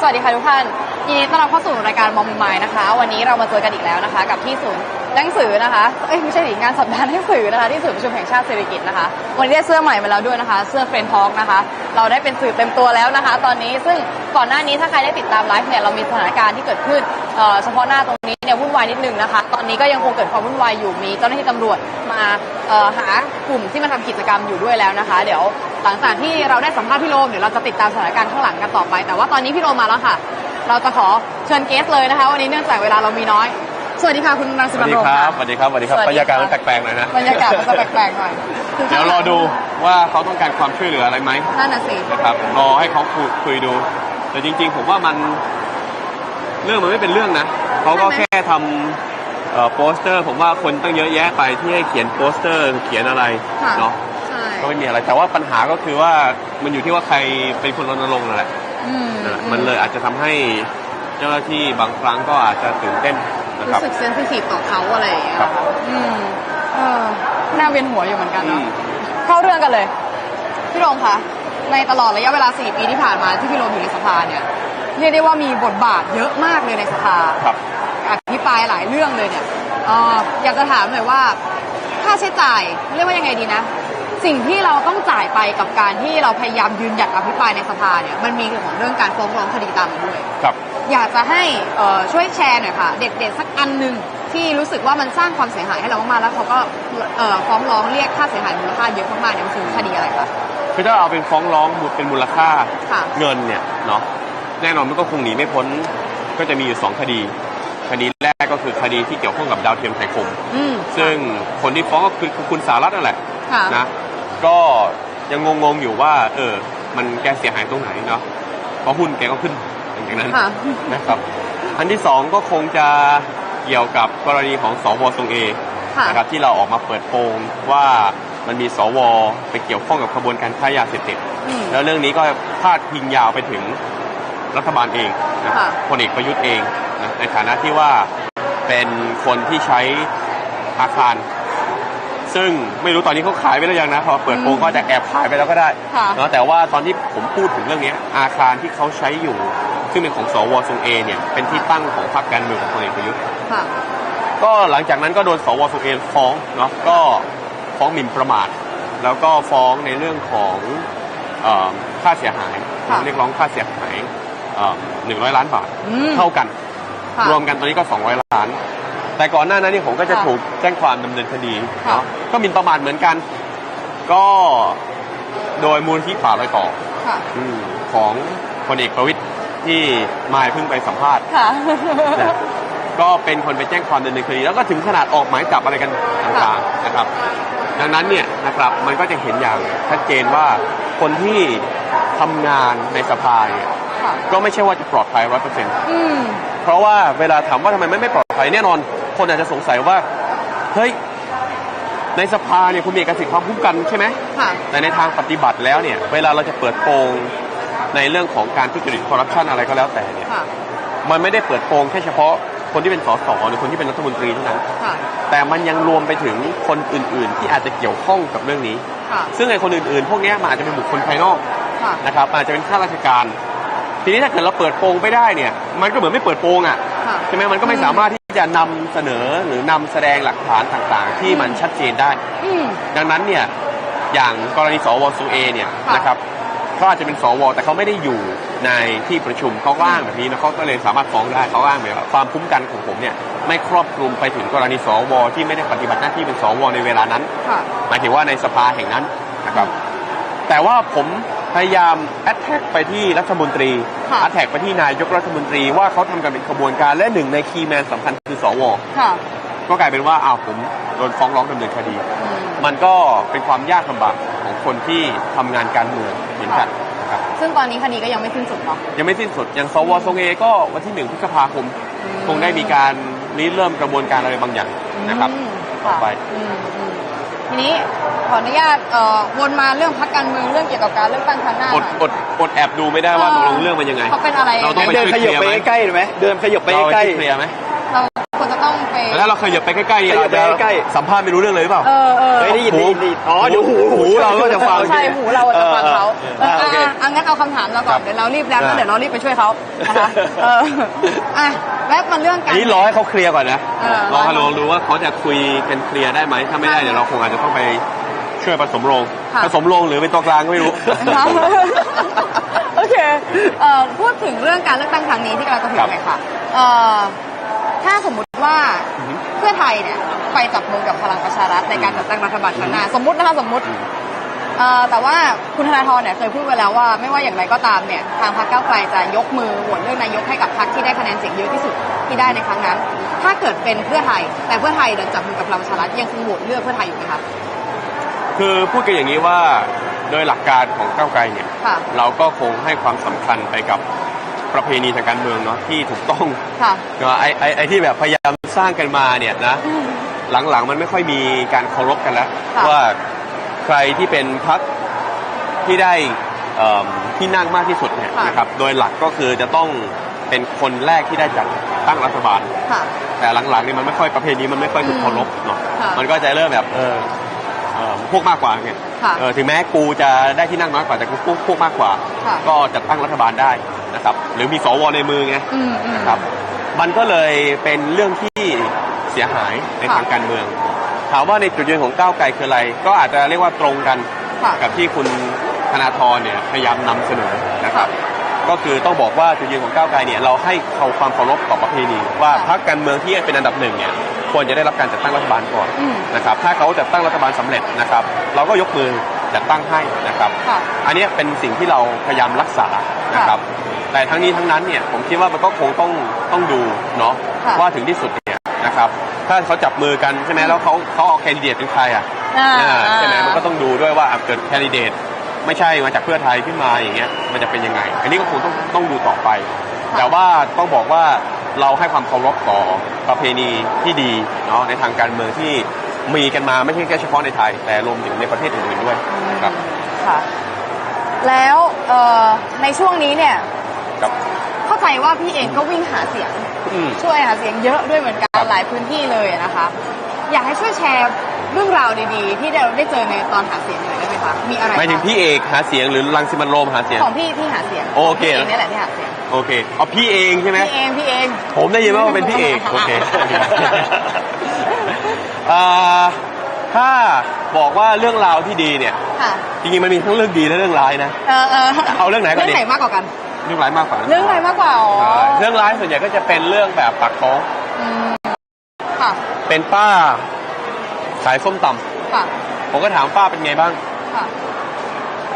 สวัสดีค่ะทุกท่านยินดีต้อนรับเข้าสู่รายการมอมมายนะคะ วันนี้เรามาเจอกันอีกแล้วนะคะ กับที่ศูนย์ หนังสือนะคะเอ้ยไม่ใช่ดิงานสัปดาห์หนังสือนะคะที่ศูนย์ประชุมแห่งชาติเศรษฐกิจนะคะ วันนี้ได้เสื้อใหม่มาแล้วด้วยนะคะ เสื้อเฟรนท็อกนะคะ เราได้เป็นสื่อเต็มตัวแล้วนะคะ ตอนนี้ซึ่งก่อนหน้านี้ถ้าใครได้ติดตามไลฟ์เนี่ยเรามีสถานการณ์ที่เกิดขึ้นเฉพาะหน้าตรงนี้เนี่ยวุ่นวายนิดนึงนะคะ ตอนนี้ก็ยังคงเกิดความวุ่นวายอยู่มีเจ้าหน้าที่ตำรวจมาหากลุ่มที่มาทำกิจกรรมอยู่ด้วยแล้วนะคะ เดี๋ยวหลังจากที่เราได้สัมภาษณ์พี่โรมเดี๋ยวเราจะติดตามสถานการณ์ข้างหลังกันต่อไป แต่ว่าตอนนี้พี่โรมมาแล้วค่ะ เราจะขอเชิญเกสเลยนะคะ วันนี้เนื่องจากเวลาเรามีน้อย สวัสดีค่ะคุณรังสิสมันวัสดีโรมครัค่ะ บสวัสดีครับสวัสดีครับสวัสดีบรรยากาศมันครับแปลกๆหน่อยนะบรรยากาศมันจะแปลกๆหน่อยเดี๋ยวรอดูว่าเขาต้องการความช่วยเหลืออะไรไหมนั่นน่ะสินะครับรอให้เขาคุยคุยดู แต่จริง ๆ ผมว่ามันเรื่องมันไม่เป็นเรื่องนะเขาก็แค่ทำเอ่อโปสเตอร์ ผมว่าคนตั้งเยอะแยะไปที่ให้เขียนโปสเตอร์เขียนอะไรค่ะเนาะใช่ก็ไม่มีอะไร แต่ว่าปัญหาก็คือว่ามันอยู่ที่ว่าใครเป็นคนรณรงค์นั่นแหละ อืมนะมันเลยอาจจะทำให้เจ้าหน้าที่บางครั้งก็อาจจะตื่นเต้นนะค รู้รับสึกเซนซิทีฟต่อเขาอะไรอย่างเงี้ยครับอืมเออน่าเวียนหัวอยู่เหมือนกันอืเนาะมเข้าเรื่องกันเลย พี่โรมคะในตลอดระยะเวลา 4 ปีที่ผ่านมาที่พี่โรมอยู่ในสภาเนี่ยเรียกได้ว่ามีบทบาทเยอะมากเลยในสภาครับอภิปรายหลายเรื่องเลยเนี่ยเอ่ออยากจะถามหน่อยว่าค่าใช้จ่ายเรียกว่ายังไงดีนะ สิ่งที่เราต้องจ่ายไปกับการที่เราพยายามยืนหยัดอภิปรายในสภาเนี่ยมันมีเรื่องของเรื่องการฟ้องร้องคดีตามมาด้วย ครับ อยากจะให้เอ่อช่วยแชร์หน่อยค่ะ เด็ดๆสักอันหนึ่งที่รู้สึกว่ามันสร้างความเสียหายให้เรามากๆแล้วเขาก็เอ่อฟ้องร้องเรียกค่าเสียหายมูลค่าเยอะมากๆเนี่ยมันคือคดีอะไรคะคือถ้าเอาเป็นฟ้องร้องเป็นมูลค่าค่ะ เงินเนี่ยเนาะแน่นอนมันก็คงหนีไม่พ้นก็จะมีอยู่สองคดี คดีแรกก็คือคดีที่เกี่ยวข้องกับดาวเทียมไทยคม อืมซึ่งคนที่ฟ้องก็คือคุณสารัตน์นั่นแหละค่ะ นะ ก็ยังงงๆอยู่ว่า เออ มันแกเสียหายตรงไหนเนาะเพราะหุ้นแกก็ขึ้นอย่างนั้นค่ะนะครับ อันที่สองก็คงจะเกี่ยวกับกรณีของสวทรงเอค่ะนะครับที่เราออกมาเปิดโปงว่ามันมีสวไปเกี่ยวข้องกับขบวนการค้ายาเสพติดอืมแล้วเรื่องนี้ก็พาดพิงยาวไปถึงรัฐบาลเองนะค่ะพลเอกประยุทธ์เองนะในฐานะที่ว่าเป็นคนที่ใช้อาคาร ซึ่งไม่รู้ตอนนี้เขาขายไปแล้วยังนะพอเปิดโปงก็จะแอบขายไปแล้วก็ได้ค่ะเนาะแต่ว่าตอนที่ผมพูดถึงเรื่องนี้อาคารที่เขาใช้อยู่ ซึ่งเป็นของสวทรงเอเนี่ยเป็นที่ตั้งของพรรคการเมืองของพลเอกประยุทธ์ค่ะก็หลังจากนั้นก็โดนสวทรงเอฟ้องเนาะก็ฟ้องหมิ่นประมาท แล้วก็ฟ้องในเรื่องของเออค่าเสียหายค่ะเรียกร้องค่าเสียหายหนึ่งร้อยล้านบาทอืมเท่ากันค่ะรวมกันตอนนี้ก็200ล้าน แต่ก่อนหน้านั้นนี่ผมก็จะค่ะถูกแจ้งความดำเนินคดีค่ะ เนาะก็หมินประมาทเหมือนกัน ก็โดยมูลที่ป่ารอยต่อค่ะ อืมของพลเอกประวิตยที่มายเพิ่งไปสัมภาษณ์ ค่ะ นะก็เป็นคนไปแจ้งความดำเนินคดีแล้วก็ถึงขนาดออกหมายจับอะไรกันต่างๆนะครับ ดังนั้นเนี่ยนะครับมันก็จะเห็นอย่างชัดเจนว่าคนที่ทำงานในสภาเนี่ยค่ะ ก็ไม่ใช่ว่าจะปลอดภัยร้อยเปอร์เซ็นต์อืม เพราะว่าเวลาถามว่าทำไมไม่ไม่ปลอดภัยแน่นอน คนอาจจะสงสัยว่า เฮ้ย ในสภาเนี่ยคุณมีเอกสิทธิ์ความคุ้มกันใช่ไหมค่ะ แต่ในทางปฏิบัติแล้วเนี่ย เวลาเราจะเปิดโปงในเรื่องของการทุจริตคอร์รัปชันอะไรก็แล้วแต่เนี่ย ค่ะ มันไม่ได้เปิดโปงแค่เฉพาะคนที่เป็นสสหรือคนที่เป็นรัฐมนตรีเท่านั้น ค่ะ แต่มันยังรวมไปถึงคนอื่น ๆ ที่อาจจะเกี่ยวข้องกับเรื่องนี้ ค่ะ ซึ่งไอ้คนอื่น ๆ พวกเนี้ยมันอาจจะเป็นบุคคลภายนอก ค่ะ นะครับอาจจะเป็นข้าราชการ ทีนี้ถ้าเกิดเราเปิดโปงไปได้เนี่ย มันก็เหมือนไม่เปิดโปงอะค่ะ ใช่ไหมมันก็ไม่สามารถที่ จะนำเสนอหรือนำแสดงหลักฐานต่างๆ ที่มันชัดเจนได้อืมดังนั้นเนี่ยอย่างกรณีสวซูเอเนี่ยค่ะนะครับเขาอาจจะเป็นสวแต่เขาไม่ได้อยู่ในที่ประชุมเขาก็อ้างแบบนี้นะเขาก็เลยสามารถฟ้องได้เขาอ้างแบบว่าความคุ้มกันของผมเนี่ยไม่ครอบคลุมไปถึงกรณีสวที่ไม่ได้ปฏิบัติหน้าที่เป็นสวในเวลานั้นค่ะหมายถึงว่าในสภาแห่งนั้นนะครับแต่ว่าผม พยายามแอดแท็กไปที่รัฐมนตรีค่ะแอดแท็กไปที่นายกรัฐมนตรีว่าเขาทำกันเป็นขบวนการและหนึ่งในคีย์แมนสำคัญคือสวค่ะก็กลายเป็นว่าอ้าวผมโดนฟ้องร้องดำเนินคดีอืมมันก็เป็นความยากลำบากของคนที่ทำงานการเมืองเหมือนกันนะครับซึ่งตอนนี้คดีก็ยังไม่สิ้นสุดเนาะยังไม่สิ้นสุดอย่างสวทรงเอก็วันที่หนึ่งพฤษภาคมอืมคงได้มีการริเริ่มกระบวนการอะไรบางอย่างนะครับอืมต่อไปอืมอืมทีนี้ข ออนุญาตเอ่อวนมาเรื่องพักการเมืองเรื่องเกี่ยวกับการเลือกตั้งครั้งหน้าหอน่ดอยอดอดแอบดูไม่ได้ว่าตกลงเรื่องมันยังไง เขาเป็นอะไรเราต้องไป เดินขยับไปใกล้ๆหน่อยไหมเดินขยับไปเราไปใกล้ช่วยเคลียร์ไหมเราควรจะต้องไปแล้วถ้าเราเคยเหยียบไปใกล้ๆนี่ขยัเราบไปจะใกล้สัมภาษณ์ไม่รู้เรื่องเลยหรือเปล่า เออเออ เฮ้ยได้ยินหูได้ยินได้ยินอ๋อเดี๋ยวหูหูเราก็จะฟัง ใช่หูเราอะจะฟังเขาเออเออเออโอเค อะอะงั้นเอาคำถามเราก่อนครับเดี๋ยวเรารีบแล้วอ่านะเดี๋ยวเรารีบไปช่วยเขานะคะเอออะแวบมาเรื่องกาอัร นนี้รอให้เขาเคลียร์ก่อนนะเออรอให้ลองดูว่าเขาจะคุยกันเคลียร์ได้ไหมถ้าไม่ได้ค่ะเดี๋ยวเราคงอาจจะต้องไป ช่วยผสมโรงค่ะ ผสมโรงหรือเป็นตัวกลางก็ไม่รู้ นะคะโอเคเอ่อพูดถึงเรื่องการเลือกตั้งครั้งนี้ที่กำลังจะถึงครับเลยค่ะเอ่อถ้าสมมุติว่าอือฮึ เพื่อไทยเนี่ยไปจับมือกับพลังประชารัฐในการจัดตั้งรัฐบาลครั้งหน้าสมมตินะคะสมมติอืมเอ่อแต่ว่าคุณธนาธรเนี่ยเคยพูดไว้แล้วว่าไม่ว่าอย่างไรก็ตามเนี่ยทางพรรคก้าวไกลจะยกมือโหวตเลือกนายกให้กับพรรคที่ได้คะแนนเสียงเยอะที่สุดที่ได้ในครั้งนั้น ถ้าเกิดเป็นเพื่อไทย แต่เพื่อไทยเดินจับมือกับพลังประชารัฐยังคงโหวตเลือกเพื่อไทยอยู่ไหมคะ คือพูดกันอย่างนี้ว่าโดยหลักการของก้าวไกลเนี่ยค่ะเราก็คงให้ความสำคัญไปกับประเพณีทางการเมืองเนาะที่ถูกต้องค่ะเนาะไอ้ไอ้ไอ้ที่แบบพยายามสร้างกันมาเนี่ยนะอืม หลังๆมันไม่ค่อยมีการเคารพกันแล้ว ค่ะ ว่าใครที่เป็นพักที่ได้เอิ่มที่นั่งมากที่สุดเนี่ยค่ะนะครับโดยหลักก็คือจะต้องเป็นคนแรกที่ได้จัดตั้งรัฐบาล ค่ะ แต่หลังๆนี่มันไม่ค่อยประเพณีมันไม่ค่อยถูกเคารพเนาะ ค่ะมันก็จะเริ่มแบบเออเอ่อ พวกมากกว่าไงค่ะเออถึงแม้กูจะได้ที่นั่งน้อยกว่าแต่กูพวกพวกมากกว่าค่ะก็จัดตั้งรัฐบาลได้นะครับหรือมีสวในมือไงอืมอืมนะครับมันก็เลยเป็นเรื่องที่เสียหายในค่ะทางการเมือง ถามว่าในจุดยืนของก้าวไกลคืออะไร ก็อาจจะเรียกว่าตรงกันค่ะกับที่คุณธนาธรเนี่ยพยายามนำเสนอนะครับ ก็คือต้องบอกว่าจุดยืนของก้าวไกลเนี่ยเราให้เขาความเคารพต่อประเพณีว่าค่ะพรรคการเมืองที่เป็นอันดับหนึ่งเนี่ย ควรจะได้รับการจัดตั้งรัฐบาลก่อนอืมนะครับถ้าเขาจัดตั้งรัฐบาลสำเร็จนะครับ เราก็ยกมือจัดตั้งให้นะครับค่ะอันเนี้ยเป็นสิ่งที่เราพยายามรักษานะครับ แต่ทั้งนี้ทั้งนั้นเนี่ยผมคิดว่ามันก็คงต้องต้องดูเนาะค่ะว่าถึงที่สุดเนี่ยนะครับ ถ้าเขาจับมือกันใช่ไหมแล้วเขาเขาเอาแคนดิเดตเป็นใครอะอ่าอ่าใช่ไหมอ่ามันก็ต้องดูด้วยว่าอะเกิดแคนดิเดตไม่ใช่มาจากเพื่อไทยขึ้นมาอย่างเงี้ยมันจะเป็นยังไง อันนี้ก็คงต้องต้องดูต่อไป แต่ว่าต้องบอกว่า เราให้ความเคารพต่อประเพณีที่ดีเนาะในทางการเมืองที่มีกันมาไม่ใช่แค่เฉพาะในไทย แต่รวมถึงในประเทศอื่นๆด้วยครับค่ะ แล้วเอ่อในช่วงนี้เนี่ยครับเข้าใจว่าพี่เองก็วิ่งหาเสียงอืมช่วยหาเสียงเยอะด้วยเหมือนกันหลายพื้นที่เลยนะคะ อยากให้ช่วยแชร์เรื่องราวดีๆ ที่เราได้เจอในตอนหาเสียงหน่อยได้ไหมคะมีอะไรหมายถึงบ้พี่เอกหาเสียงหรือรังสิมันต์โรมหาเสียงของพี่ที่หาเสียงโอเคพี่เองนี่แหละที่หาเสียง โอเคเอาพี่เองใช่ไหมพี่เองพี่เอง ผมได้ยินว่าเป็นพี่เอกโอเคโอเคอ่าถ้าบอกว่าเรื่องราวที่ดีเนี่ยค่ะจริงๆมันมีทั้งเรื่องดีและเรื่องร้ายนะเออเออเอาเรื่องไหนก่อนดีเรื่องไหนมากกว่ากัน เรื่องร้ายมากกว่า เรื่องอะไรมากกว่าอ๋อใช่เรื่องร้ายส่วนใหญ่ก็จะเป็นเรื่องแบบปากท้องอืมค่ะเป็นป้าขายส้มตำค่ะผมก็ถามป้าเป็นไงบ้างค่ะ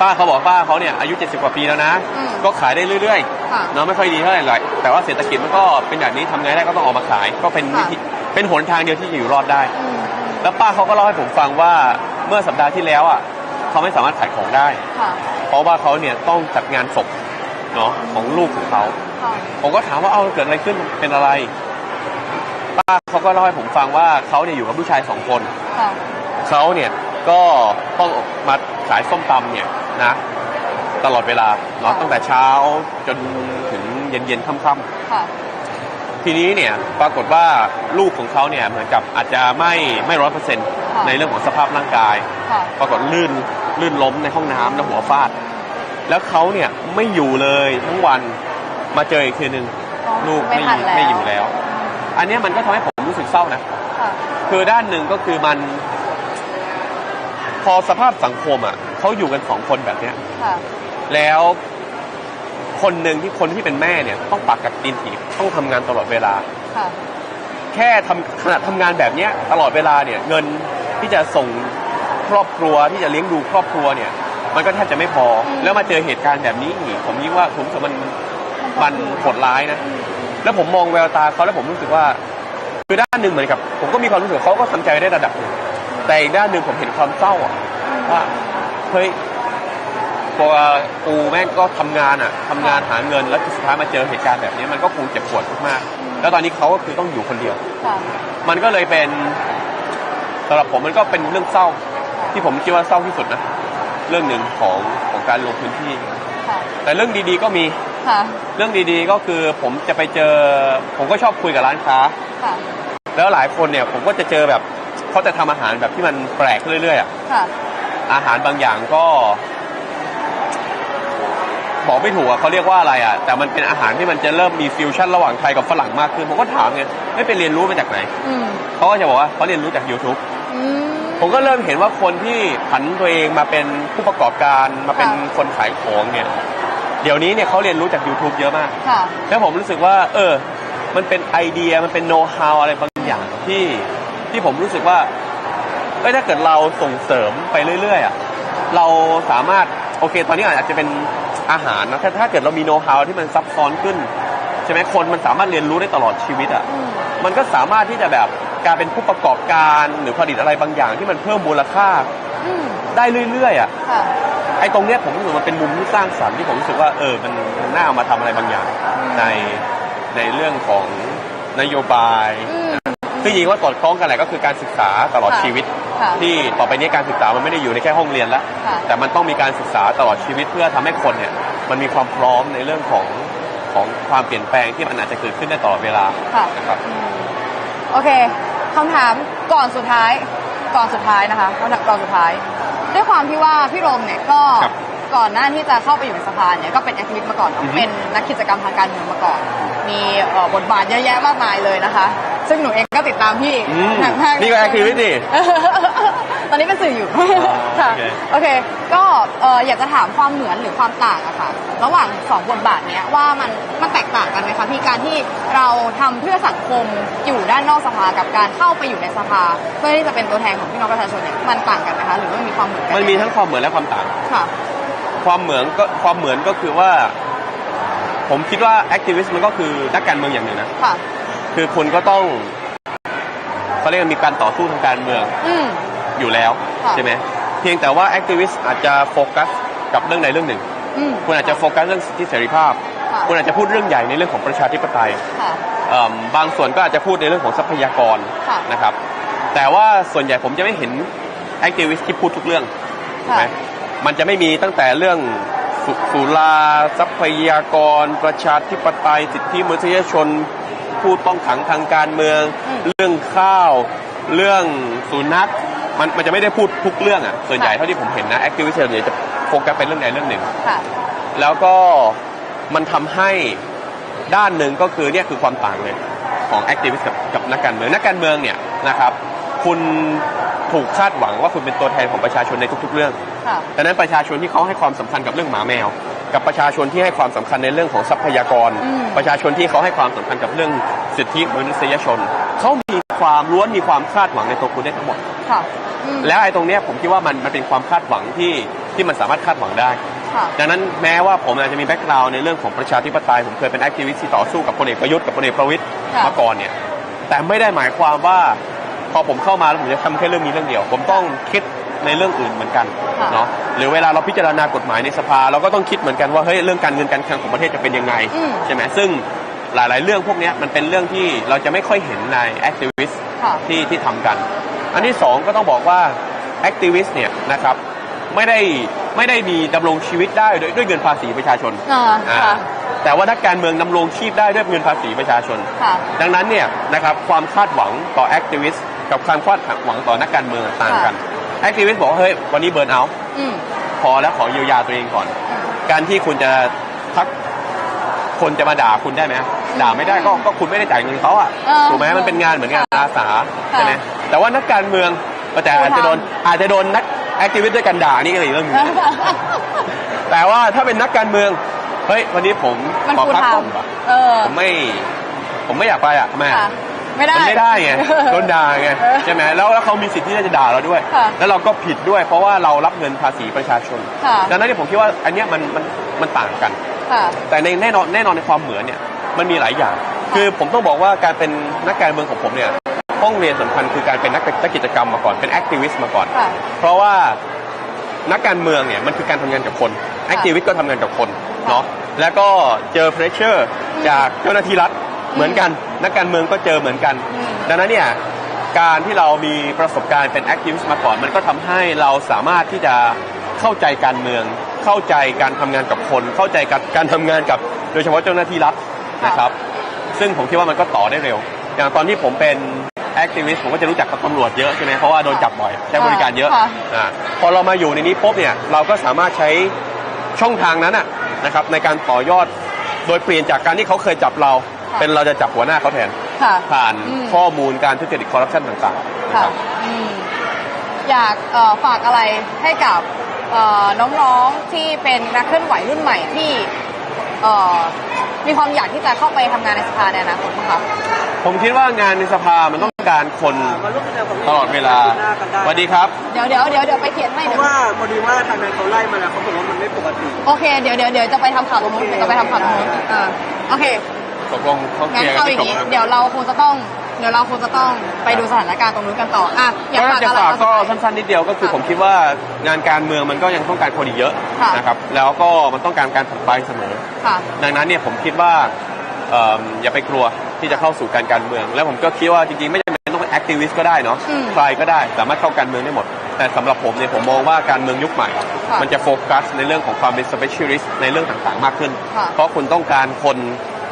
ป้าเขาบอกป้าเขาเนี่ยอายุ 70 กว่าปีแล้วนะ อืมก็ขายได้เรื่อยค่ะๆเนาะไม่ค่อยดีเท่าไหร่หรอกแต่ว่าเศรษฐกิจมันก็เป็นแบบนี้ทำไงได้ก็ต้องออกมาขาย ก็เป็นวิธีเป็นหนทางเดียวที่จะอยู่รอดได้อืมอืมแล้วป้าเขาก็เล่าให้ผมฟังว่าเมื่อสัปดาห์ที่แล้วอะเขาไม่สามารถขายของได้ ค่ะเพราะว่าเขาเนี่ยต้องจัดงานศพเนาะของลูกของเขา ค่ะผมก็ถามว่าเอาเกิดอะไรขึ้นเป็นอะไร ป้าเขาก็เล่าให้ผมฟังว่าเขาเนี่ยอยู่กับผู้ชายสองคน ค่ะเขาเนี่ยก็ต้องมาขายส้มตำเนี่ย นะ ตลอดเวลาเนาะตั้งแต่เช้าจนถึงเย็นๆค่ำค่ะ ๆทีนี้เนี่ยปรากฏว่าลูกของเขาเนี่ยเหมือนกับอาจจะไม่ไม่ร้อยเปอร์เซ็นต์ค่ะในเรื่องของสภาพร่างกาย ค่ะ ปรากฏลื่นลื่นล้มในห้องน้ำแล้วหัวฟาด แล้วเขาเนี่ยไม่อยู่เลยทั้งวันมาเจออีกทีหนึ่งลูกไม่ทันไม่อยู่แล้ว อันเนี้ยมันก็ทำให้ผมรู้สึกเศร้านะ ค่ะ คือด้านหนึ่งก็คือมัน พอสภาพสังคมอะเขาอยู่กันสองคนแบบเนี้ยค่ะ แล้วคนหนึ่งที่คนที่เป็นแม่เนี่ย ต้องปักกับตีนถีบต้องทำงานตลอดเวลา ค่ะ แค่ทำขณะทำงานแบบเนี้ยตลอดเวลาเนี่ย เงินที่จะส่งครอบครัวที่จะเลี้ยงดูครอบครัวเนี่ย มันก็แทบจะไม่พออืมแล้วมาเจอเหตุการณ์แบบนี้อีกผมยิ่งว่าผมรู้สึกมันมันโหดร้ายนะ แล้วผมมองแววตาเขาแล้วผมรู้สึกว่า คือด้านหนึ่งเหมือนกับ ผมก็มีความรู้สึกว่าเขาก็ทำใจได้ระดับหนึ่ง แต่อีกด้านหนึ่งผมเห็นความเศร้าอะว่าเฮ้ยตัวกูแม่งก็ทำงานอะทำงานหาเงินแล้วสุดท้ายมาเจอเหตุการณ์แบบนี้มันก็คงเจ็บปวดมากๆแล้วตอนนี้เขาก็คือต้องอยู่คนเดียวค่ะมันก็เลยเป็นสำหรับผมมันก็เป็นเรื่องเศร้า ที่ผมคิดว่าเศร้าที่สุดนะเรื่องหนึ่งของของการลงพื้นที่ค่ะแต่เรื่องดีๆก็มีค่ะเรื่องดีๆก็คือผมจะไปเจอ ผมก็ชอบคุยกับร้านค้าค่ะกแล้วหลายคนเนี่ยผมก็จะเจอแบบ เขาจะทำอาหารแบบที่มันแปลกขึ้นเรื่อยๆอะค่ะ อาหารบางอย่างก็ บอกไม่ถูกอะเขาเรียกว่าอะไรอะแต่มันเป็นอาหารที่มันจะเริ่มมีฟิวชั่นระหว่างไทยกับฝรั่งมากขึ้นผมก็ถามไงไม่ไปเรียนรู้มาจากไหนอืมเขาก็จะบอกว่าเขาเรียนรู้จาก YouTube อืม ผมก็เริ่มเห็นว่าคนที่ผันตัวเองมาเป็นผู้ประกอบการมาเป็นค่ะ คนขายของเนี่ย เดี๋ยวนี้เนี่ยเขาเรียนรู้จาก YouTube เยอะมาก ค่ะ แล้วผมรู้สึกว่า เออ มันเป็นไอเดียมันเป็นโน้ตฮาวอะไรบางอย่างที่ ที่ผมรู้สึกว่าเอ้ยถ้าเกิดเราส่งเสริมไปเรื่อยๆอะเราสามารถโอเค ตอนนี้อาจจะเป็นอาหารนะถ้าถ้าเกิดเรามีโน้ตฮาวที่มันซับซ้อนขึ้นใช่ไหมคนมันสามารถเรียนรู้ได้ตลอดชีวิตอะอืมมันก็สามารถที่จะแบบการเป็นผู้ประกอบการหรือผลิตอะไรบางอย่างที่มันเพิ่มมูลค่าอืมได้เรื่อยๆอะค่ะไอ้ตรงเนี้ยผมรู้สึกมันเป็นมุมที่สร้างสรรค์ที่ผมรู้สึกว่าเออมันมันน่าเอามาทำอะไรบางอย่างในในเรื่องของนโยบาย อืมซึ่งจริงๆว่าสอดคล้องกันแหละก็คือการศึกษาตลอดค่ะชีวิต ค่ะที่ต่อไปนี้การศึกษามันไม่ได้อยู่ในแค่ห้องเรียนแล้ว ค่ะ แต่มันต้องมีการศึกษาตลอดชีวิตเพื่อทำให้คนเนี่ยมันมีความพร้อมในเรื่องของของความเปลี่ยนแปลงที่มันอาจจะเกิดขึ้นได้ตลอดเวลาค่ะนะครับ อืมโอเคคำถามก่อนสุดท้าย ก่อนสุดท้ายนะคะคำถามก่อนสุดท้าย ด้วยความที่ว่าพี่รมเนี่ยก็ครับก่อนหน้าที่จะเข้าไปอยู่ในสภาเนี่ยก็เป็นแอคทีวิสต์มาก่อนเนอะอือฮึ เป็นนักกิจกรรมทางการเมืองมาก่อน มีเอ่อบทบาทเยอะแยะมากมายเลยนะคะ ซึ่งหนูเองก็ติดตามพี่อืมหนักมากนี่ก็ activist นี่ตอนนี้เป็นสื่ออยู่อ๋อค่ะโอเคโอเคก็เอ่ออยากจะถามความเหมือนหรือความต่างอะค่ะ ระหว่างสองบทบาทเนี้ยว่ามันมันแตกต่างกันไหมคะพี่การที่เราทำเพื่อสังคมอยู่ด้านนอกสภากับการเข้าไปอยู่ในสภา เพื่อที่จะเป็นตัวแทนของพี่น้องประชาชนเนี่ยมันต่างกันไหมคะหรือว่ามีความเหมือนกัมันมีทั้งความเหมือนและความต่างค่ะ ความเหมือนก็ความเหมือนก็คือว่า ผมคิดว่าแอคทิวิสต์มันก็คือนักการเมืองอย่างหนึ่งนะค่ะ คือคุณก็ต้องเขาเรียกว่ามีการต่อสู้ทางการเมืองอืม อยู่แล้วค่ะ ใช่ไหมเพียงแต่ว่าแอคทิวิสต์อาจจะโฟกัสกับเรื่องใดเรื่องหนึ่ง อืม คุณอาจจะโฟกัสเรื่องสิทธิเสรีภาพ ค่ะ คุณอาจจะพูดเรื่องใหญ่ในเรื่องของประชาธิปไตยค่ะ เอิ่มบางส่วนก็อาจจะพูดในเรื่องของทรัพยากรค่ะ นะครับ แต่ว่าส่วนใหญ่ผมจะไม่เห็นแอคทิวิสต์ที่พูดทุกเรื่องถูกไหมค่ะมันจะไม่มีตั้งแต่เรื่อง สุสุราทรัพยากร ประชาธิปไตยสิทธิมนุษยชน ผู้ต้องขังทางการเมืองอืมเรื่องข้าว เรื่องสุนัขมันมันจะไม่ได้พูดทุกเรื่องอะส่วนใหญ่ค่ะเท่าที่ผมเห็นนะแอคทิวิสต์ส่วนใหญ่จะโฟกัสเป็นเรื่องใดเรื่องหนึ่งค่ะแล้วก็มันทำให้ด้านหนึ่งก็คือเนี่ยคือความต่างเลยของแอคทิวิสต์กับกับนักการเมืองนักการเมืองเนี่ยนะครับ คุณ ถูกคาดหวังว่าคุณเป็นตัวแทนของประชาชนในทุกๆ เรื่องค่ะดังนั้นประชาชนที่เขาให้ความสำคัญกับเรื่องหมาแมว กับประชาชนที่ให้ความสำคัญในเรื่องของทรัพยากรอืมประชาชนที่เขาให้ความสำคัญกับเรื่องสิทธิมนุษยชน เขามีความล้วนมีความคาดหวังในตัวคุณได้ทั้งหมดค่ะอืมแล้วไอ้ตรงเนี้ยผมคิดว่ามันมันเป็นความคาดหวังที่ที่มันสามารถคาดหวังได้ค่ะดังนั้นแม้ว่าผมอาจจะมีแบ็กกราวน์ในเรื่องของประชาธิปไตยผมเคยเป็นแอคทิวิสต์ที่ต่อสู้กับพลเอกประยุทธ์กับพลเอกประวิตยค่ะมาก่อนเนี่ยแต่ไม่ได้หมายความว่า พอผมเข้ามาแล้วผมจะทำแค่เรื่องนี้เรื่องเดียว ผมต้องคิดในเรื่องอื่นเหมือนกันค่ะเนาะหรือเวลาเราพิจารณากฎหมายในสภาเราก็ต้องคิดเหมือนกันว่าเฮ้ยเรื่องการเงินการคลังของประเทศจะเป็นยังไงอืมใช่ไหมซึ่งหลาย ๆ เรื่องพวกเนี้ยมันเป็นเรื่องที่เราจะไม่ค่อยเห็นในแอคทิวิสต์ค่ะที่ที่ทำกัน อันที่สองก็ต้องบอกว่าแอคทิวิสต์เนี่ยนะครับไม่ได้ไม่ได้มีดำรงชีวิตได้ด้วยด้วยเงินภาษีประชาชนอ่าอ่าค่ะแต่ว่านักการเมืองดำรงชีพได้ด้วยเงินภาษีประชาชนค่ะดังนั้นเนี่ยนะครับความคาดหวังต่อแอคทิวิสต์ กับความคาดหวังต่อนักการเมืองต่างกันแอคทิวิสต์บอกว่าเฮ้ยวันนี้เบิร์นเอาท์อืมพอแล้วขอเยียวยาตัวเองก่อนอืมการที่คุณจะทักคนจะมาด่าคุณได้ไหมด่าไม่ได้ก็ก็คุณไม่ได้จ่ายเงินเขาอะเออถูกไหมมันเป็นงานเหมือนงานอาสาค่ะใช่ไหมแต่ว่านักการเมืองก็แต่อาจจะโดนอาจจะโดนนักแอคทิวิสต์ด้วยกันด่านี่ก็อีกเรื่องหนึงแต่ว่าถ้าเป็นนักการเมืองเฮ้ยวันนี้ผมมันขอคูพักทก่อนว่ะำเออผมไม่ ผมไม่อยากไปอะทำไมค่ะอะ ไม่ได้ มันไม่ได้ไงโดนด่าไงเออใช่ไหมแล้วแล้วเขามีสิทธิ์ที่จะด่าเราด้วย ค่ะแล้วเราก็ผิดด้วย เพราะว่าเรารับเงินภาษีประชาชน ค่ะ ดังนั้นเนี่ยผมคิดว่าอันเนี้ยมันมันมันต่างกัน ค่ะ แต่ในแน่นอนแน่นอนในความเหมือนเนี่ยมันมีหลายอย่าง คือผมต้องบอกว่าการเป็นนักการเมืองของผมเนี่ยห้องเรียนสำคัญคือการเป็นนักนักกิจกรรมมาก่อนเป็นแอคทิวิสต์มาก่อน ค่ะ เพราะว่านักการเมืองเนี่ยมันคือการทำงานกับคนแอคทิวิสต์ก็ทำงานกับคนเนาะแล้วก็เจอเพรสเชอร์จากเจ้าหน้าที่รัฐ เหมือนกันนักการเมืองก็เจอเหมือนกันอืมดังนั้นเนี่ยการที่เรามีประสบการณ์เป็นแอคทิวิสต์มาก่อนมันก็ทำให้เราสามารถที่จะเข้าใจการเมือง เข้าใจการทำงานกับคน เข้าใจกับการทำงานกับโดยเฉพาะเจ้าหน้าที่รัฐนะครับ ซึ่งผมคิดว่ามันก็ต่อได้เร็ว อย่างตอนที่ผมเป็นแอคทิวิสต์ผมก็จะรู้จักกับตำรวจเยอะใช่ไหมเพราะว่าโดนจับบ่อยใช้บริการเยอะค่ะอ่าพอเรามาอยู่ในนี้ปุ๊บเนี่ยเราก็สามารถใช้ช่องทางนั้นอะนะครับในการต่อยอดโดยเปลี่ยนจากการที่เขาเคยจับเรา เป็นเราจะจับหัวหน้าเขาแทน ค่ะผ่านอืม ข้อมูลการทุจริตคอร์รัปชันต่างๆนะค่ะครับ อืมอยากเอ่อฝากอะไรให้กับเอ่อน้องๆที่เป็นนักเคลื่อนไหวรุ่นใหม่ที่เอ่อมีความอยากที่จะเข้าไปทำงานในสภาในอนาคตบ้างคะผมคิดว่างานในสภามันต้องการคนตลอดเวลาสวัสดีครับ เดี๋ยวเดี๋ยวเดี๋ยวเดี๋ยวไปเขียนให้เพเดี๋ยวราะว่าพอดีว่าทางนั้นเขาไล่มาแล้วเขาบอกว่ามันไม่ปกติ โอเคเดี๋ยวเดี๋ยวเดี๋ยวจะไปทำข่าวตรงนู้นเดี๋ยวจะไปทำข่าวตรงนู้นอ่าโอเค ตกลงเขาเคงั้นลียร์กัเอานอไม่ย่างจบนี้ครับเดี๋ยวเราคงจะต้องเดี๋ยวเราคงจะต้องไปดูสถานการณ์ตรงนู้นกันต่ออะอยากก็ฝากจะอะไรฝากก็ครับสั้นๆนิดเดียวก็คือผมคิดว่างานการเมืองมันก็ยังต้องการคนอีกเยอะค่ะ นะครับแล้วก็มันต้องการการผลักไปเสมอ ค่ะ ดังนั้นเนี่ยผมคิดว่าเอิ่มอย่าไปกลัวที่จะเข้าสู่การการเมือง แล้วผมก็คิดว่าจริงๆไม่จำเป็นต้องเป็นแอคทิวิสต์ก็ได้เนาะอืมใครก็ได้สามารถเข้าการเมืองได้หมด แต่สำหรับผมเนี่ยผมมองว่าการเมืองยุคใหม่ค่ะมันจะโฟกัสในเรื่องของความเป็น specialist ในเรื่องต่างๆ มากขึ้น ค่ะเพราะคุณต้องการคน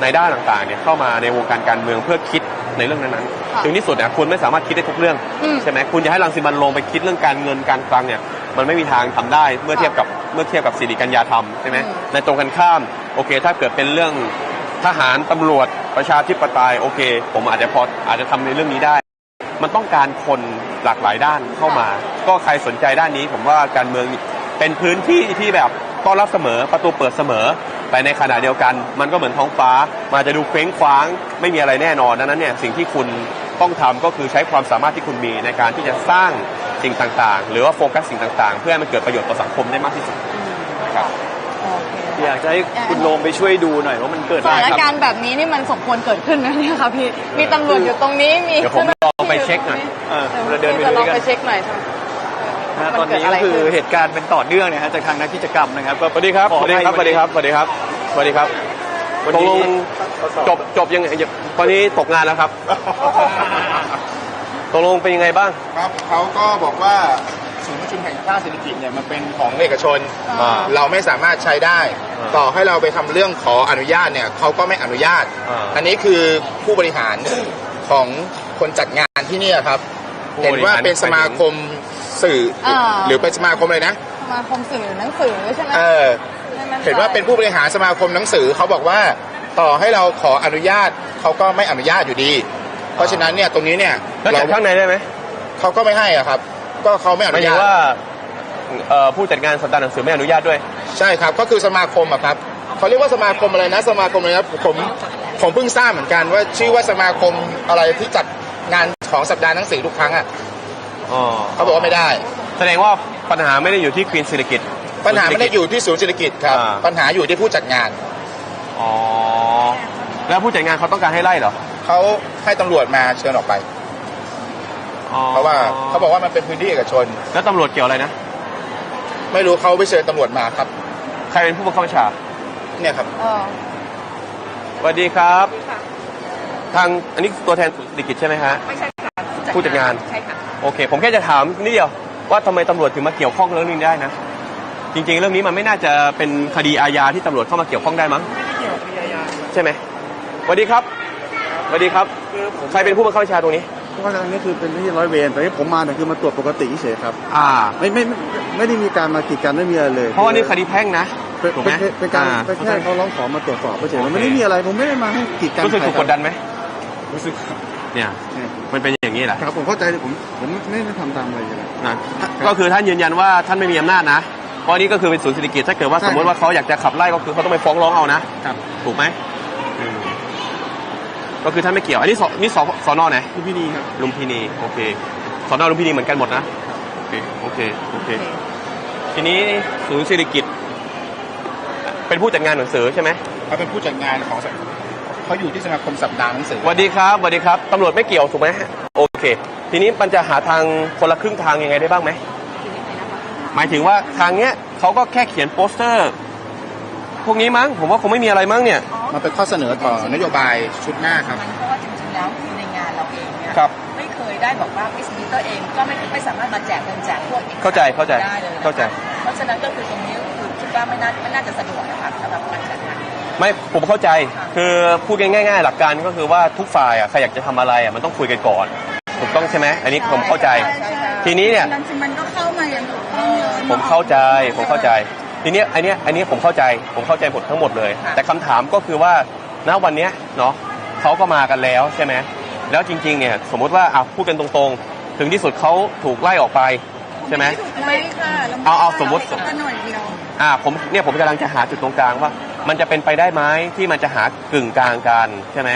ในด้านต่างๆเนี่ยเข้ามาในวงการการเมืองเพื่อคิดในเรื่องนั้นค่ะๆถึงที่สุดเนี่ยคุณไม่สามารถคิดได้ทุกเรื่องอืมใช่ไหมคุณจะให้รังสิมันต์โรมไปคิดเรื่องการเงินการคลังเนี่ยมันไม่มีทางทำได้เมื่อเทียบกับเมื่อเทียบกับสิริกัญญาธรรมใช่ไหมอืมในตรงกันข้ามโอเค ถ้าเกิดเป็นเรื่องทหารตำรวจประชาธิปไตยโอเค ผมอาจจะพออาจจะทำในเรื่องนี้ได้ มันต้องการคนหลากหลายด้านเข้ามา ก็ใครสนใจด้านนี้ ผมว่าการเมืองเป็นพื้นที่ที่แบบ ต้อนรับเสมอประตูเปิดเสมอ แต่ในขณะเดียวกัน มันก็เหมือนท้องฟ้ามันจะดูเคว้งคว้าง ไม่มีอะไรแน่นอนดังนั้นเนี่ยสิ่งที่คุณต้องทำก็คือใช้ความสามารถที่คุณมีในการที่จะสร้างสิ่งต่างๆ หรือว่าโฟกัสสิ่งต่างๆ เพื่อให้มันเกิดประโยชน์ต่อสังคมได้มากที่สุดนะครับโอเคอยากจะให้คุณโรมไปช่วยดูหน่อยว่ามันเกิดสอะไรถานครับการณ์แบบนี้นี่มันสมควรเกิดขึ้นนะเนี่ยค่ะพี่มีตำรวจอยู่ตรงนี้มีเดี๋ยวผมลองไปเช็คหน่อยเออเออเราเดินไปจะดูลองกัไปนเช็คหน่อยใช่ ไหมนะมัตอนเกิดนี้อะไรก็คือขึ้นเหตุการณ์เป็นต่อเนื่องเนี่ยฮะจากทางนักกิจกรรมนะครับก็สวัสดีครับขสอวัสดีครับสให้วัสดีครับสวัสดีครับสวัสดีครับวันตกนี้ลงจบจบยังไงตอนนี้ตกงานแล้วครับตกลงเป็นยังไงบ้าง ครับเขาก็บอกว่าศูนย์ประชุมแห่งชาติเศรษฐกิจเนี่ยมันเป็นของเอกชนอ่าเราไม่สามารถใช้ได้อ่าต่อให้เราไปทำเรื่องขออนุญาตเนี่ยเขาก็ไม่อนุญาตอ่าอันนี้คือผู้บริหารของคนจัดงานที่เนี่ยครับผู้เห็นบริหารว่าเป็นสมาคม สื่ออาหรือเป็นสมาคมอะไรนะ สมาคมสื่อหนังสือใช่ไหมเออไม่มั่ใจเห็นว่าเป็นผู้บริหารสมาคมหนังสือเขาบอกว่าต่อให้เราขออนุญาตเขาก็ไม่อนุญาตอยู่ดี เพราะฉะนั้นเนี่ยตรงนี้เนี่ยแล้วเราจัดข้างในได้ไหมเขาก็ไม่ให้อะครับ ก็เขาไม่อหมายนุถึญางตว่าเอ่อผู้จัดงานสัปดาห์หนังสือไม่อนุญาตด้วย ใช่ครับ ก็คือสมาคมอะครับเขาเรียกว่าสมาคมอะไรนะ สมาคมอะไรนะผมผมเพิ่งทราบเหมือนกันว่าชื่อว่าสมาคมอะไรที่จัดงานของสัปดาห์หนังสือทุกครั้งอะ อ๋อเขาบอกว่าไม่ได้ แสดงว่าปัญหาไม่ได้อยู่ที่ควีนศิริกิตปัญหาไม่ได้อยู่ที่ศูนย์เศรษฐกิจครับ อ่า ปัญหาอยู่ที่ผู้จัดงาน อ๋อ แล้วผู้จัดงานเขาต้องการให้ไล่เหรอเขาให้ตำรวจมาเชิญออกไป อ๋อเพราะว่าเขาบอกว่ามันเป็นพื้นที่เอกชน แล้วตำรวจเกี่ยวอะไรนะ ไม่รู้เขาไปเชิญตำรวจมาครับใครเป็นผู้บังคับบัญชาเนี่ยครับ เออสวัสดีครับ ทาง อันนี้ตัวแทนเศรษฐกิจใช่ไหมฮะ ไม่ใช่ค่ะผู้จัดงาน ใช่ค่ะ โอเค ผมแค่จะถามนิดเดียวว่าทำไมตำรวจถึงมาเกี่ยวข้องเรื่องนี้ได้นะ จริง ๆ เรื่องนี้มันไม่น่าจะเป็นคดีอาญาที่ตำรวจเข้ามาเกี่ยวข้องได้มั้งใช่ไหมสวัสดีครับสวัสดีครับใครเป็นผู้บังคับบัญชาตรงนี้เพราะว่าอันนี้คือเป็นที่ร้อยเวรแต่ที่ผมมาเนี่ยคือมาตรวจปกติเฉยๆครับ อ่า ไม่ไม่ไม่ไม่ได้มีการมากีดกันไม่มีอะไรเลยเพราะว่านี่คดีแพ่งนะเป็นถูกไหมเป็นเป็นการอ่าเป็นแค่เขาร้องขอมาตรวจสอบเฉยๆโอเคมันไม่ได้มีอะไรผมไม่ได้มาให้กีดกันรู้สึกถูกกดดันไหมรู้สึกครับเนี่ยเนี่ย มันเป็นอย่างนี้แหละครับผมเข้าใจผมผมไม่ได้ทำตามอะไรเลยนะก็คือท่านยืนยันว่าท่านไม่มีอำนาจนะเพราะนี่ก็คือเป็นศูนย์เศรษฐกิจถ้าเกิดว่าใช่สมมติว่าเขาอยากจะขับไล่ก็คือเขาต้องไปฟ้องร้องเอานะครับถูกไหมอืมก็คือท่านไม่เกี่ยวอันนี้สนี่สสอนอไหนที่พี่นีครับ ลุมพินีโอเคสอนอลุมพินีเหมือนกันหมดนะโอเคโอเคโอเค ทีนี้ศูนย์เศรษฐกิจ เป็นผู้จัดงานหนังสือใช่ไหม เขาเป็นผู้จัดงานของสัป เขาอยู่ที่สมาคมสัปดาห์หนังสือสวัสดีครับสวัสดีครับตำรวจไม่เกี่ยวถูกไหมโอเค ทีนี้มันจะหาทางคนละครึ่งทางยังไงได้บ้างไหมหมายถึงว่าทางเนี้ยเขาก็แค่เขียนโปสเตอร์ พวกนี้มั้งผมว่าคงไม่มีอะไรมั้งเนี่ยมันเป็นข้อเสนอต่อนโยบายชุดหน้าครับมันเพราะว่าจริงๆแล้วคือในงานเราเองเนี่ยครับไม่เคยได้บอกว่าวิสติเตอร์เองก็ไม่ไม่สามารถมาแจกเงินแจกพวกอกสรเข้าใจเข้าใจได้เลยนะคะเข้าใจ เพราะฉะนั้นก็คือตรงนี้ก็คือคิดว่าไม่น่าไม่น่าจะสะดวกนะคะสำหรับการจัดงาน ไม่ผมเข้าใจค่ะคือพูดง่ายๆ หลักการก็คือว่าทุกฝ่ายอะใครอยากจะทำอะไรอะมันต้องคุยกันก่อน ถูกไหมต้องใช่ไหมอันนี้ผมเข้าใจ ทีนี้เนี่ยรังสิมันก็เข้ามาอย่างถูกต้องเลยผมเข้าใจผมเข้าใจ ทีเนี้ยอันเนี้ยอันเนี้ยผมเข้าใจผมเข้าใจหมดทั้งหมดเลย แต่คำถามก็คือว่าณวันเนี้ยเนาะเขาก็มากันแล้วใช่ไหมแล้วจริงๆเนี่ยสมมุติว่าอะพูดกันตรงๆ ถึงที่สุดเขาถูกไล่ออกไป ใช่ไหม ไม่ค่ะรเอาเอาสมมุติ ก็หน่อยเดียวอ่าผมเนี่ยผมกำลังจะหาจุดตรงกลางว่า มันจะเป็นไปได้ไหมที่มันจะหากึ่งกลางกันใช่ไหม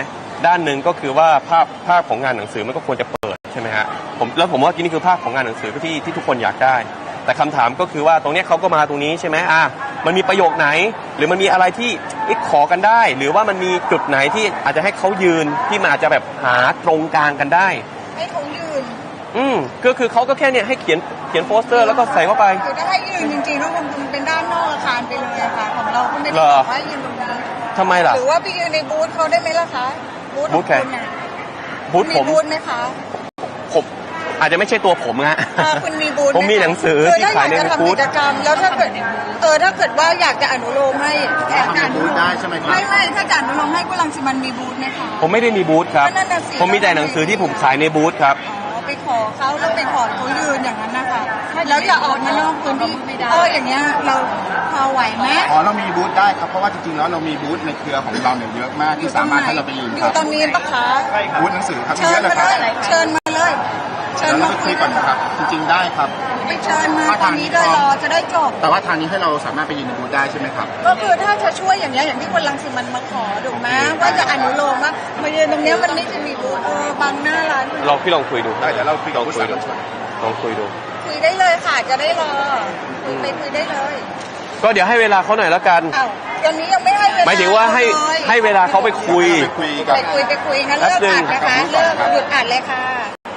ด้านหนึ่งก็คือว่าภาพภาพของงานหนังสือมันก็ควรจะเปิดใช่ไหมฮะผมแล้วผมว่าที่นี่คือภาพของงานหนังสือที่ที่ทุกคนอยากได้ แต่คำถามก็คือว่าตรงเนี้ยเขาก็มาตรงนี้ใช่ไหมอะมันมีประโยคไหน หรือมันมีอะไรที่เอ๊ะขอกันได้ หรือว่ามันมีจุดไหนที่อาจจะให้เขายืนที่มันอาจจะแบบหาตรงกลางกันได้ ให้เขายืน อืม ก็คือเขาก็แค่เนี่ยให้เขียนเขียนโปสเตอร์แล้วก็ใส่เข้าไป คือถ้าให้ยืนจริงๆแล้วคงเป็นด้านนอกอาคารไปเลยอะค่ะของเราก็ไม่ได้เหรอบอกว่ายืนตรงนี้ทำไมล่ะ หรือว่าไปยืนในบูธเขาได้ไหมล่ะคะบูธขบูองธใคร คุณน่ะบูธมีผมบูธไหมคะผมอาจจะไม่ใช่ตัวผมฮะ เออคุณมีบูธไผมมีหนังสือคือที่ถ้าอขายยากในจะบูทำธกิจกรรมแล้วถ้าเกิดเออถ้าเกิดว่าอยากจะอนุโลมให้แข่งกันบูธได้ใช่ไหมครับ ไม่ไม่ถ้าจะอนุโลมให้กุลังสิมันมีบูธไหมคะ ผมไม่ได้มีบูธครับ นั่นน่ะสิ ผมมีแต่หนังสือที่ผมขายในบูธครับ อ๋อไปข อเขาแล้วไปขอเขายืนอย่างนั้นนะคะแล้วอย่าออกมานอกพื้นที่เอออย่างเงี้ยเราพอไหวไหมอ๋อเรามีบูธได้ครับเพราะว่าจริงๆแล้วเรามีบูธในเครือของเราเนี่ยเยอะมากที่สามารถให้เราไปยืนอคยู่รับตรงนี้ปะคะบูธหนังสือครับมีเชิเยญอะเลยมาครับเลยเชิญมาเลยเชิญเดี๋ยวเรามาไปคุยก่อนนะครับ จริงๆได้ครับ ไปเชิญมาตอนนี้เลยรอจะได้จบ แต่ว่าทางนี้ให้เราสามารถไปยืนในบูธได้ใช่ไหมครับ ก็คือถ้าจะช่วยอย่างเงี้ยอย่างที่คนลังสิมันมาขอถูกไหมว่าจะอนุโลมว่ามายืนตรงเนี้ยมันไม่จะมีบูธเออบังหน้าร้านลองพี่ลองคุยดูได้เดี๋ยวเราคุยลกัอบงผู้คุยสาดูชนลองคุยดู คุยได้เลยค่ะจะได้รอคุยไปคุยได้เลย ก็เดี๋ยวให้เวลาเขาหน่อยแล้วกันอ้าวตอนนี้ยังไม่ให้เวลาหมายถึงว่าให้เลยให้เวลาเขาไปคุยไปคุยกับไปคุยไปคุยงั้นแป๊เลิบกนึงอัดนะคะเลิกหยุดอัดเลยค่ะ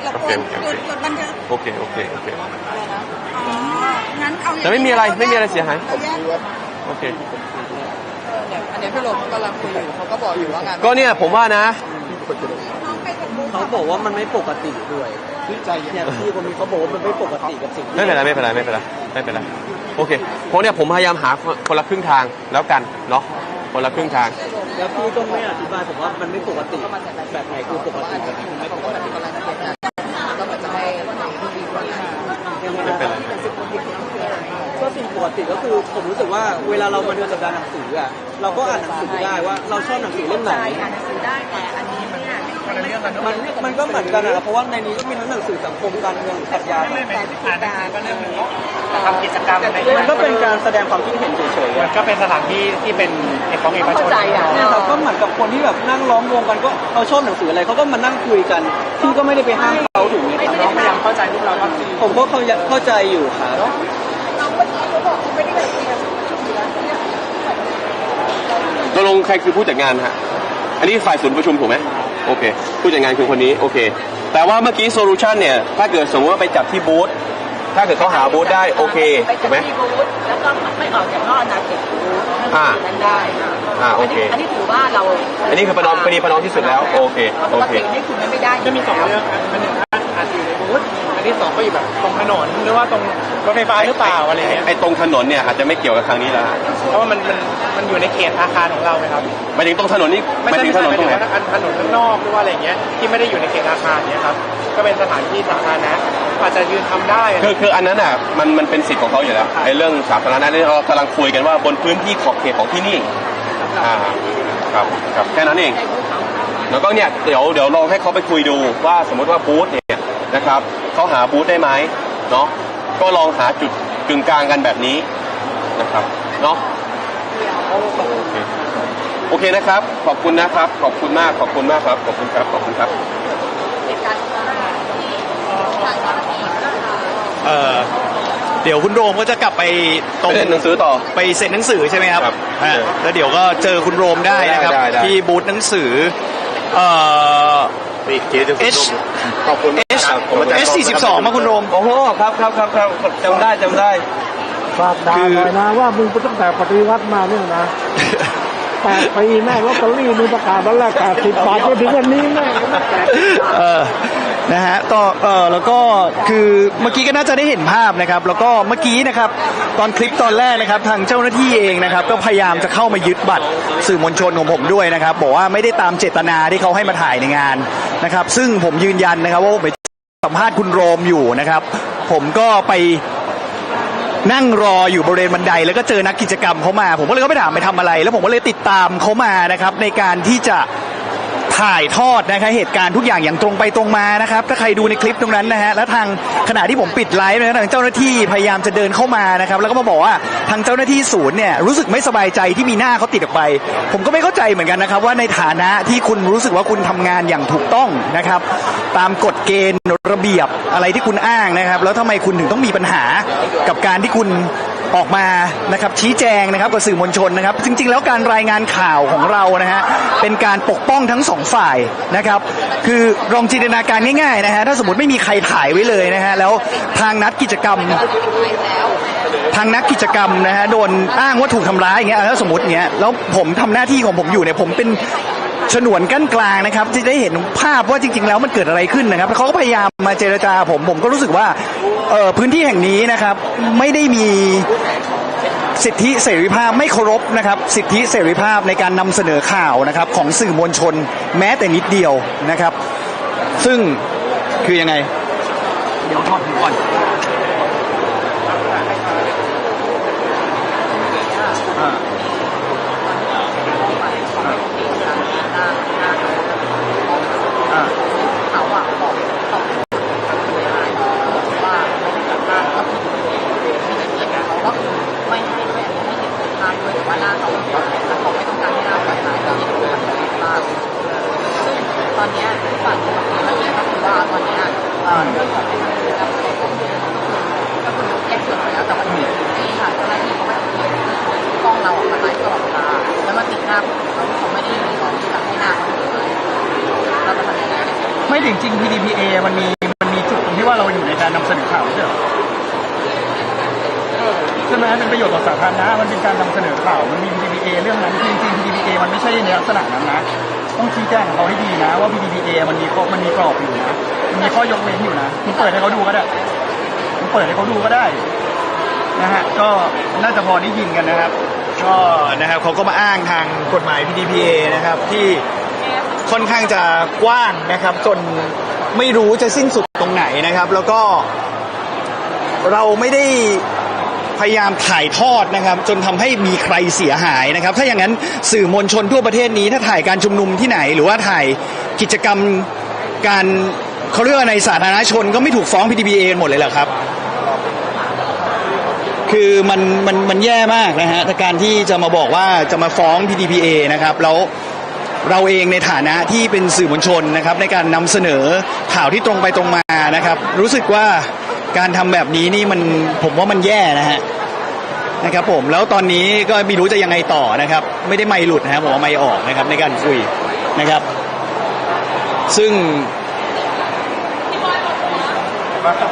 เราควรโอเคโอเคหยุดหยุดบันทึกโอเคโอเคโอเค อ๋องั้นเอาอย่างนี้ แต่ไม่มีอะไรไม่มีอะไรเสียหายรแกโอเคเนี่ยอันนี้พี่ลมกำลังคุยอยู่เขาก็บอกอยู่ว่างานก็เนี่ยผมว่านะน้องไปกับบูธเขาบอกว่ามันไม่ปกติด้วยเนี่ยพี่คนนี้เขาบอกว่ามันไม่ปกติกับสิ่งที่ไม่เป็นไรไม่เป็นไรไม่เป็นไรไม่เป็นไรโอเคเพราะเนี่ยผมพยายามหาคนละครึ่งทางแล้วกันเนาะคนละครึ่งทาง แล้วพี่ก็ไม่อธิบายผมว่ามันไม่ปกติแบบไหนคือปกติแบบไหนคือไม่ปกติก็เหมือนจะให้ผู้ดีคนมาไม่เป็นไรก็สิ่ง ปกติก็คือผมรู้สึกว่าเวลาเรามาเดินสัปดาห์หนังสืออะเราก็อ่านหนังสือได้ว่าเราชอบหนังสือเล่มไหน อ่านหนังสือได้แต่อันนี้เนี่ยมันมันก็เหมือนกันนะเพราะว่าในนี้ก็มีทั้งหนังสือสังคมการเมืองปรัชญาทำกิจกรรมในมันก็เป็นการแสดงความคิดเห็นเฉยๆมัอะนก็เป็นสถานที่ที่เป็นเอกของเอกชนเนี่ยครับก็เหมือนกับคนที่แบบนั่งล้อมวงกันก็เขาชอบหนังสืออะไรเขาก็มานั่งคุยกันพี่ก็ไม่ได้ไปห้ามเขาถูกไหมครับน้องพยายามเข้าใจพวกเราก็คือผมก็เข้าใจเข้าใจอยู่ครับ ตรียมตกลงใครคือผู้จัดงานฮะ อันนี้ฝ่ายศูนย์ประชุมถูกไหมโอเค ผู้จัดงานคือคนนี้ โอเค แต่ว่าเมื่อกี้โซลูชันเนี่ย ถ้าเกิดสมมติว่าไปจับที่บูธ ถ้าเกิดเขาหาบูธได้ โอเค ถูกไหมบูธแล้วก็ไม่ออกจากนอกอาณาเขตบูธอ่านั้นได้อ่าโอเค อันนี้ถือว่าเรา อันนี้คือประนอมคดีประนอมที่สุดแล้ว โอเคปโอกเคตินี่คือมันไม่ได้จะมีสองเรื่อง อันที่สองก็อยู่แบบตรงถนนหรือว่าตรงรถไฟฟ้าหรือเปล่าอะไรเงี้ยไอ้ตรงถนนเนี่ยอาจจะไม่เกี่ยวกับทางนี้แล้วฮะเพราะว่ามันมันมันอยู่ในเขตอาคารของเราไหมครับหมายถึงตรงถนนนี่หไม่มายใช่ถึงไม่ถใช่นนหมายตรถึงงไหนว่าถนนข้างนอกหรือว่าอะไรเงี้ยที่ไม่ได้อยู่ในเขตอาคารเนี้ยครับก็เป็นสถานที่สาธารณะอาจจะยืนทำได้อะไรคือคืออันนั้นอะมันมันเป็นสิทธิ์ของเขาอยู่แล้วไอ้เรื่องสาธารณะนี่เรากำลังคุยกันว่าบนพื้นที่ขอบเขตของที่นี่อ่าครับครับแค่นั้นเองแล้วก็เนี่ยเดี๋ยวเดี๋ยวลองให้เขาไปคุยดูว่าสมมติว่าบูธเนี่ย นะครับเขาหาบูธได้ไหมเนาะก็ลองหาจุดกึ่งกลางกันแบบนี้นะครับเนาะโอเคโอเคนะครับ ขอบคุณนะครับ ขอบคุณมาก ขอบคุณมากครับ ขอบคุณครับ ขอบคุณครับเออเดี๋ยวคุณโรมก็จะกลับไปตรงไปเล่นหนังสือต่อไปเซ็นหนังสือใช่ไหมครับครับอ่าแล้วเดี๋ยวก็เจอคุณโรมได้นะครับได้ได้ได้ที่บูธหนังสือเอ่อ H ขอบคุณมาก H ครับผมอาจารย์ H 42มาคุณโรมโอ้โหครับครับครับครับจำได้จำได้ฝากด่าหน่อยนะว่ามึงตั้งแต่ปฏิวัติมาเนี่ยนะแปดปีแม่งลอตเตอรี่มึงประกาศวันแรกแปดสิบบาทจนถึงวันนี้แม่งเออ นะฮะต่อเออแล้วก็คือเมื่อกี้ก็น่าจะได้เห็นภาพนะครับ แล้วก็เมื่อกี้นะครับตอนคลิปตอนแรกนะครับ ทางเจ้าหน้าที่เองนะครับ ก็พยายามจะเข้ามายึดบัตรสื่อมวลชนของผมด้วยนะครับบอกว่าไม่ได้ตามเจตนาที่เขาให้มาถ่ายในงานนะครับ ซึ่งผมยืนยันนะครับว่าผมไปสัมภาษณ์คุณโรมอยู่นะครับ ผมก็ไปนั่งรออยู่บริเวณบันไดแล้วก็เจอนักกิจกรรมเขามา ผมก็เลยเข้าไปถามไปทำอะไร แล้วผมก็เลยติดตามเขามานะครับในการที่จะ ถ่ายทอดนะคะเหตุการณ์ทุกอย่างอย่างตรงไปตรงมานะครับ ถ้าใครดูในคลิปตรงนั้นนะฮะแล้วทางขณะที่ผมปิดไลฟ์นะทางเจ้าหน้าที่พยายามจะเดินเข้ามานะครับ แล้วก็มาบอกว่าทางเจ้าหน้าที่ศูนย์เนี่ยรู้สึกไม่สบายใจที่มีหน้าเขาติดออกไป ผมก็ไม่เข้าใจเหมือนกันนะครับ ว่าในฐานะที่คุณรู้สึกว่าคุณทำงานอย่างถูกต้องนะครับ ตามกฎเกณฑ์ระเบียบอะไรที่คุณอ้างนะครับ แล้วทำไมคุณถึงต้องมีปัญหากับการที่คุณ ออกมานะครับชี้แจงนะครับกับสื่อมวลชนนะครับ จริง ๆ แล้วการรายงานข่าวของเรานะฮะเป็นการปกป้องทั้งสองฝ่ายนะครับ คือลองจินตนาการง่ายๆนะฮะถ้าสมมติไม่มีใครถ่ายไว้เลยนะฮะแล้วทางนัดกิจกรรมทางนักกิจกรรมนะฮะโดนอ้างว่าถูกทำร้ายอย่างเงี้ยถ้าสมมติเงี้ยแล้วผมทำหน้าที่ของผมอยู่เนี่ยผมเป็น ฉนวนกั้นกลางนะครับที่ได้เห็นภาพว่าจริง ๆ แล้วมันเกิดอะไรขึ้นนะครับแล้วเขาก็พยายามมาเจรจาผมผมก็รู้สึกว่าเออพื้นที่แห่งนี้นะครับไม่ได้มีสิทธิเสรีภาพไม่เคารพนะครับ สิทธิเสรีภาพในการนำเสนอข่าวนะครับของสื่อมวลชนแม้แต่นิดเดียวนะครับ ซึ่งคือยังไง เดี๋ยวทอด หูก่อนเขาอะบอกเขาว่าเขาก็คือไม่ให้ด้วยอันนี้ไม่เห็นคุณค่าด้วยแต่ว่าหน้าเขาไม่ปลอดภัยแต่เขาไม่ต้องการให้หน้าปลอดภัยเราที่ดูมันเป็นบ้างซึ่งตอนนี้ยฝั่งมื่อกี้ก็คือว่าตอนนี้เรื่องของการทำกิจกรรอะไรพวกนี้ก็คือแยกส่วนไปแล้วแต่มันมีที่ค่ะเจ้าหน้าที่เขาไม่ทำกล้องเราอะไลฟ์ตลอดเวลา แล้วมันติดหน้าคนอื่นเราเขาไม่ได้มีของที่แบบให้หน้าคนอื่นเลยเราจะทำยังไงไม่ถึงจริง PDPA มันมีมันมีจุดตรงที่ว่าเราอยู่ในการนำเสนอข่าวใช่เหรอใช่ไหมเป็นประโยชน์ต่อสาธารณะมันเป็นการนำเสนอข่าวมันมี PDPA เรื่องนั้นจริงๆ PDPA มันไม่ใช่ในลักษณะนั้นนะต้องชี้แจงเขาให้ดีนะ ว่า PDPA มันมีมันมีกรอบอยู่นะมันมีข้อยกเว้นอยู่นะคุณเปิดให้เขาดูก็ได้คุณเปิดให้เขาดูก็ได้นะฮะก็น่าจะพอได้ยินกันนะครับ ก็นะครับเขาก็มาอ้างทางกฎหมาย PDPA นะครับที่ค่อนข้างจะกว้างนะครับจนไม่รู้จะสิ้นสุดตรงไหนนะครับ แล้วก็เราไม่ได้พยายามถ่ายทอดนะครับ จนทำให้มีใครเสียหายนะครับ ถ้าอย่างนั้นสื่อมวลชนทั่วประเทศนี้ ถ้าถ่ายการชุมนุมที่ไหน หรือว่าถ่ายกิจกรรมการเขาเรียกว่าในสาธารณชนก็ไม่ถูกฟ้อง PTBA หมดเลยเหรอครับ คือมันมันมันแย่มากนะฮะการที่จะมาบอกว่าจะมาฟ้อง PTPA นะครับแล้วเราเองในฐานะที่เป็นสื่อมวลชนนะครับในการนำเสนอข่าวที่ตรงไปตรงมานะครับ รู้สึกว่าการทำแบบนี้นี่มันผมว่ามันแย่นะฮะนะครับผมแล้วตอนนี้ก็ไม่รู้จะยังไงต่อนะครับ ไม่ได้ไม่หลุดนะครับผมเอาไม่ออกนะครับในการคุยนะครับ ซึ่ง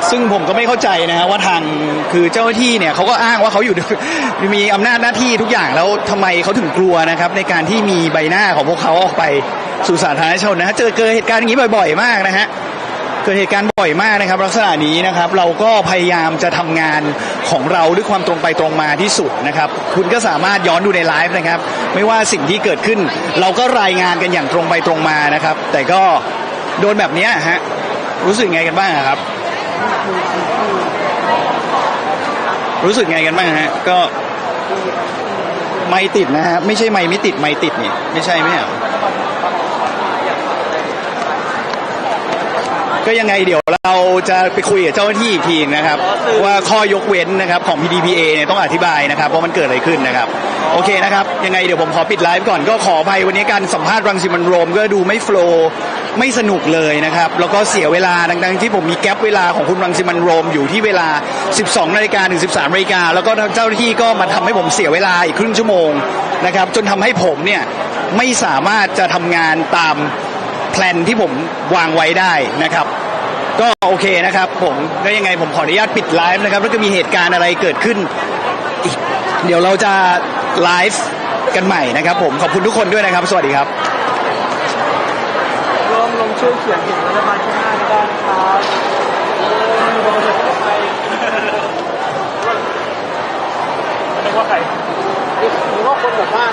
ซึ่งผมก็ไม่เข้าใจนะฮะว่าทางคือเจ้าหน้าที่เนี่ยเขาก็อ้างว่าเขาอยู่ มีอำนาจหน้าที่ทุกอย่างแล้วทำไมเขาถึงกลัวนะครับในการที่มีใบหน้าของพวกเขาออกไปสู่สาธารณชนนะฮะเจอเกิดเหตุการณ์อย่างนี้บ่อย ๆ มากนะฮะเกิดเหตุการณ์บ่อยมากนะครับ ลักษณะนี้นะครับเราก็พยายามจะทำงานของเราด้วยความตรงไปตรงมาที่สุดนะครับ คุณก็สามารถย้อนดูในไลฟ์นะครับ ไม่ว่าสิ่งที่เกิดขึ้น เราก็รายงานกันอย่างตรงไปตรงมานะครับ แต่ก็โดนแบบนี้ฮะรู้สึกไงกันบ้างครับ รู้สึกไงกันบ้างฮะ ก็ไม่ติดนะฮะ ไม่ใช่ไม่ไม่ติดไม่ติดนี่ ไม่ใช่ไม่เหรอ ก็ยังไงเดี๋ยวเราจะไปคุยกับเจ้าหน้าที่อีกทีนะครับ ว่าข้อยกเว้นนะครับของ PDPA เนี่ยต้องอธิบายนะครับว่ามันเกิดอะไรขึ้นนะครับ โอเคนะครับ ยังไงเดี๋ยวผมขอปิดไลฟ์ก่อนก็ขออภัยวันนี้การสัมภาษณ์รังสิมันต์โรมก็ดูไม่โฟล์ไม่สนุกเลยนะครับ แล้วก็เสียเวลาดังๆที่ผมมีแกลบเวลาของคุณรังสิมันต์โรมอยู่ที่เวลา 12นาฬิกาถึง 13นาฬิกาแล้วก็เจ้าหน้าที่ก็มาทำให้ผมเสียเวลาอีกครึ่งชั่วโมงนะครับจนทำให้ผมเนี่ยไม่สามารถจะทำงานตาม แพลนที่ผมวางไว้ได้นะครับ ก็โอเคนะครับ ผมแล้วยังไงผมขออนุญาตปิดไลฟ์นะครับแล้วก็มีเหตุการณ์อะไรเกิดขึ้นเดี๋ยวเราจะไลฟ์กันใหม่นะครับ ผมขอบคุณทุกคนด้วยนะครับ สวัสดีครับร่วมลงช่วยเขียนถึงรัฐบาลที่ห้าได้ครับนึกว่าใครนึกว่าคนแบบบ้าน